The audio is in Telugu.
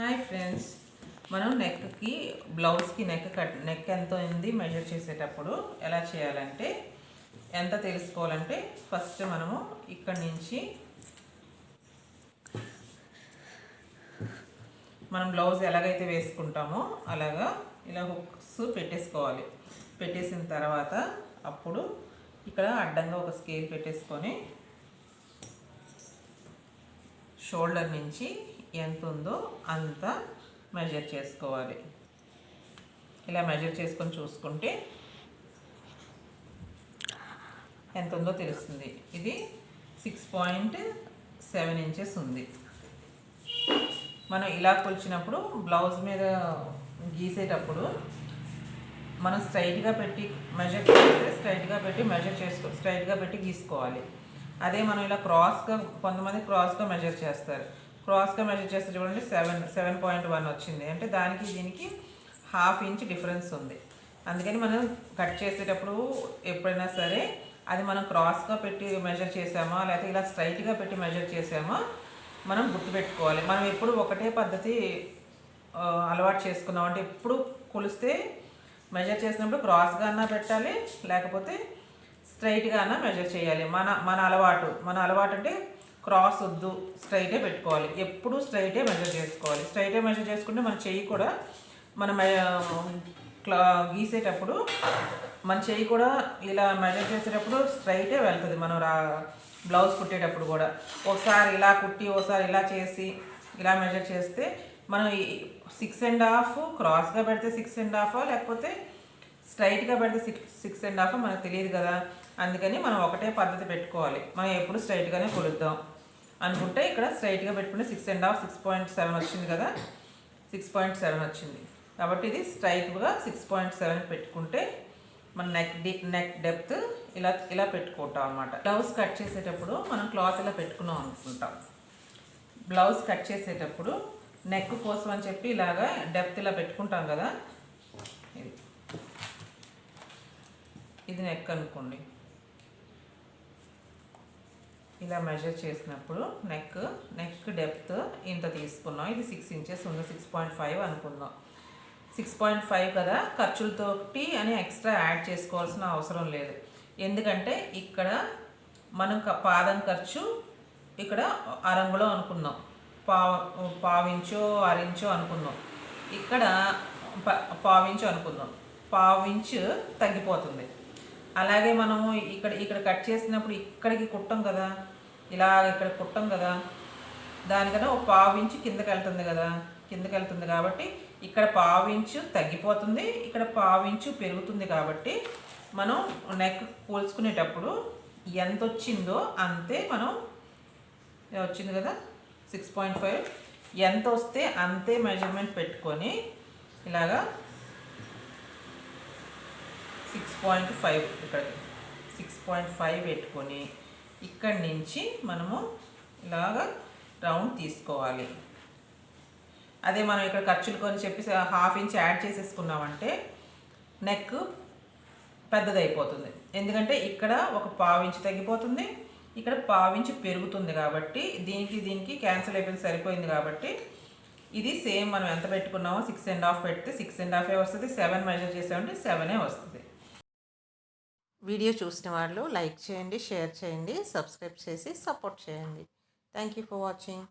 హాయ్ ఫ్రెండ్స్ మనం నెక్కి బ్లౌజ్కి నెక్ కట్ నెక్ ఎంత ఉంది మెజర్ చేసేటప్పుడు ఎలా చేయాలంటే ఎంత తెలుసుకోవాలంటే ఫస్ట్ మనము ఇక్కడి నుంచి మనం బ్లౌజ్ ఎలాగైతే వేసుకుంటామో అలాగా ఇలా హుక్స్ పెట్టేసుకోవాలి. పెట్టేసిన తర్వాత అప్పుడు ఇక్కడ అడ్డంగా ఒక స్కేల్ పెట్టేసుకొని షోల్డర్ నుంచి ఎంత ఉందో అంత మెజర్ చేసుకోవాలి. ఇలా మెజర్ చేసుకొని చూసుకుంటే ఎంత ఉందో తెలుస్తుంది. ఇది సిక్స్ పాయింట్ సెవెన్ ఇంచెస్ ఉంది. మనం ఇలా కొలిచినప్పుడు బ్లౌజ్ మీద గీసేటప్పుడు మనం స్ట్రైట్గా పెట్టి మెజర్ చేస్తే స్ట్రైట్గా పెట్టి మెజర్ చేసుకో స్ట్రైట్గా పెట్టి గీసుకోవాలి. అదే మనం ఇలా క్రాస్గా కొంతమంది క్రాస్గా మెజర్ చేస్తారు. క్రాస్గా మెజర్ చేస్తే చూడండి సెవెన్ సెవెన్ పాయింట్ వన్ వచ్చింది. అంటే దానికి దీనికి హాఫ్ ఇంచ్ డిఫరెన్స్ ఉంది. అందుకని మనం కట్ చేసేటప్పుడు ఎప్పుడైనా సరే అది మనం క్రాస్గా పెట్టి మెజర్ చేసామా లేకపోతే ఇలా స్ట్రైట్గా పెట్టి మెజర్ చేసామా మనం గుర్తుపెట్టుకోవాలి. మనం ఎప్పుడు ఒకటే పద్ధతి అలవాటు చేసుకున్నాం అంటే ఎప్పుడు కొలిస్తే మెజర్ చేసినప్పుడు క్రాస్గా అన్నా పెట్టాలి లేకపోతే స్ట్రైట్గా అన్నా మెజర్ చేయాలి. మన మన అలవాటు మన అలవాటు అంటే క్రాస్ వద్దు స్ట్రైటే పెట్టుకోవాలి. ఎప్పుడు స్ట్రైటే మెజర్ చేసుకోవాలి. స్ట్రైటే మెజర్ చేసుకుంటే మన చెయ్యి కూడా మనం క్లా గీసేటప్పుడు మన చెయ్యి కూడా ఇలా మెజర్ చేసేటప్పుడు స్ట్రైటే వెళ్తుంది. మనం రా బ్లౌజ్ కుట్టేటప్పుడు కూడా. ఒకసారి ఇలా కుట్టి ఒకసారి ఇలా చేసి ఇలా మెజర్ చేస్తే మనం సిక్స్ అండ్ హాఫ్ క్రాస్గా పెడితే సిక్స్ అండ్ హాఫ్ లేకపోతే స్ట్రైట్గా పెడితే సిక్స్ సిక్స్ అండ్ హాఫ్ మనకు తెలియదు కదా. అందుకని మనం ఒకటే పద్ధతి పెట్టుకోవాలి. మనం ఎప్పుడు స్ట్రైట్గానే కొలుద్దాం. అనుకుంటే ఇక్కడ స్ట్రైట్గా పెట్టుకుంటే six and half six point seven వచ్చింది కదా. సిక్స్ పాయింట్ సెవెన్ వచ్చింది. కాబట్టి ఇది స్ట్రైట్గా సిక్స్ పాయింట్ సెవెన్ పెట్టుకుంటే మన నెక్ డి నెక్ డెప్త్ ఇలా ఇలా పెట్టుకుంటాం అనమాట బ్లౌజ్ కట్ చేసేటప్పుడు మనం క్లాత్ ఇలా పెట్టుకున్నాం అనుకుంటాం. బ్లౌజ్ కట్ చేసేటప్పుడు నెక్ కోసం అని చెప్పి ఇలాగా డెప్త్ ఇలా పెట్టుకుంటాం కదా. ఇది. ఇది నెక్ అనుకోండి. ఇలా మెజర్ చేసినప్పుడు నెక్ నెక్ డెప్త్ ఇంత తీసుకున్నాం. ఇది సిక్స్ ఇంచెస్ ఉంది సిక్స్ పాయింట్ ఫైవ్ అనుకుందాం. సిక్స్ పాయింట్ ఫైవ్ కదా ఖర్చులతోటి అని ఎక్స్ట్రా యాడ్ చేసుకోవాల్సిన అవసరం లేదు. ఎందుకంటే ఇక్కడ మనం పాదం ఖర్చు ఇక్కడ అరంగులో అనుకున్నాం పావు పావించో అరించో అనుకున్నాం ఇక్కడ పావించో పావించు అనుకుందాం. పావించు తగ్గిపోతుంది. అలాగే మనము ఇక్కడ ఇక్కడ కట్ చేసినప్పుడు ఇక్కడికి కుట్టం కదా? ఇలా ఇక్కడ కుట్టం కదా? దానికన్నా ఒక పావు ఇంచు కిందకి వెళ్తుంది కదా? కిందకి వెళ్తుంది కాబట్టి ఇక్కడ పావు ఇంచు తగ్గిపోతుంది ఇక్కడ పావు ఇంచు పెరుగుతుంది కాబట్టి మనం నెక్ పోల్చుకునేటప్పుడు ఎంత వచ్చిందో అంతే మనం వచ్చింది కదా? Six point five. ఎంత వస్తే అంతే మెజర్మెంట్ పెట్టుకొని ఇలాగా పాయింట్ ఫైవ్ ఇక్కడ. సిక్స్ పాయింట్ ఫైవ్ పెట్టుకొని ఇక్కడి నుంచి మనము ఇలాగా రౌండ్ తీసుకోవాలి. అదే మనం ఇక్కడ ఖర్చులు కొని చెప్పి హాఫ్ ఇంచ్ యాడ్ చేసేసుకున్నామంటే నెక్ పెద్దదైపోతుంది. ఎందుకంటే ఇక్కడ ఒక పావు ఇంచు తగ్గిపోతుంది ఇక్కడ పావు పెరుగుతుంది కాబట్టి దీనికి దీనికి క్యాన్సిల్ అయిపోయింది సరిపోయింది కాబట్టి ఇది సేమ్ మనం ఎంత పెట్టుకున్నామో సిక్స్ అండ్ హాఫ్ పెడితే సిక్స్ అండ్ హాఫే వస్తుంది సెవెన్ మెజర్ చేసామంటే సెవెనే వస్తుంది. వీడియో చూసిన వాళ్ళు లైక్ చేయండి షేర్ చేయండి సబ్స్క్రైబ్ చేసి సపోర్ట్ చేయండి. Thank you for watching